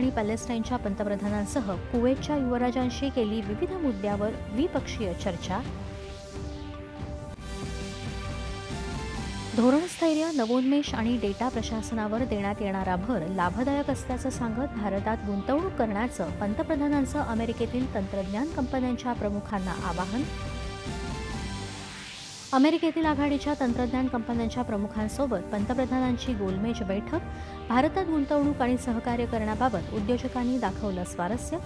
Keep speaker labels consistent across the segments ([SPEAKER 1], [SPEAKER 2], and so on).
[SPEAKER 1] आणि पॅलेस्टाईनच्या पंतप्रधानांसह कुवेतच्या युवराजांशी केली विविध मुद्द्यावर द्विपक्षीय चर्चा. धोरणस्थैर्य नवोन्मेष आणि डेटा प्रशासनावर देण्यात येणारा भर लाभदायक असल्याचं सांगत भारतात गुंतवणूक करण्याचं पंतप्रधानांचं अमेरिकेतील तंत्रज्ञान कंपन्यांच्या प्रमुखांना आवाहन अमेरिकेतील आघाडीच्या तंत्रज्ञान कंपन्यांच्या प्रमुखांसोबत पंतप्रधानांची गोलमेज बैठक भारतात गुंतवणूक आणि सहकार्य करण्याबाबत उद्योजकांनी दाखवलं स्वारस्य.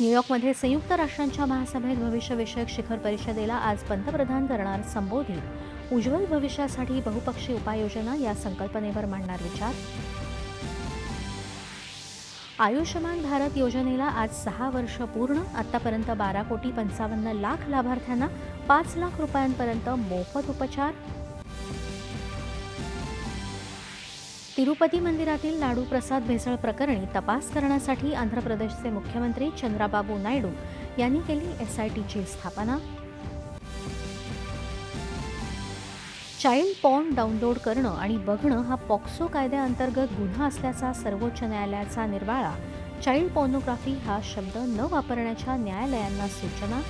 [SPEAKER 1] न्यूयॉर्कमध्ये संयुक्त राष्ट्रांच्या महासभेत भविष्यविषयक शिखर परिषदेला आज पंतप्रधान करणार संबोधित. उज्ज्वल भविष्यासाठी बहुपक्षीय उपाययोजना या संकल्पनेवर मांडणार विचार. आयुष्यमान भारत योजनेला आज सहा वर्ष पूर्ण. आतापर्यंत बारा कोटी पंचावन्न लाख लाभार्थ्यांना पाच लाख रुपयांपर्यंत मोफत उपचार. तिरुपती मंदिरातील लाडू प्रसाद भेसळ प्रकरणी तपास करण्यासाठी आंध्र प्रदेशचे मुख्यमंत्री चंद्राबाबू नायडू यांनी केली एसआयटीची स्थापना. चाइल्ड पॉर्न डाउनलोड करणं आणि बघणं हा पॉक्सो कायद्याअंतर्गत गुन्हा असल्याचा सर्वोच्च न्यायालयाचा निर्वाळा. चाइल्ड पॉर्नोग्राफी हा शब्द न वापरण्याच्या न्यायालयांना सूचना.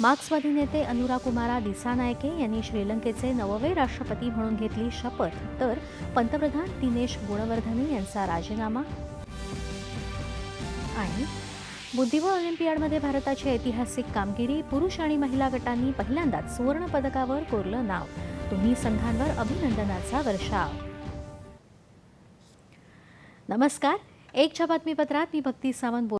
[SPEAKER 1] मार्क्सवादी नेते अनुरा कुमारा दिसानायके यांनी श्रीलंकेचे नववे राष्ट्रपती म्हणून घेतली शपथ तर पंतप्रधान दिनेश गुणवर्धने यांचा राजीनामा. आणि बुद्धिबळ ऑलिम्पियाडमध्ये भारताची ऐतिहासिक कामगिरी पुरुष आणि महिला गटांनी पहिल्यांदाच सुवर्ण पदकावर कोरलं नाव. दोन्ही संघांवर अभिनंदनाचा वर्षाव. नमस्कार. एकच्या बातमीपत्रात मी भक्ती सावंत बोल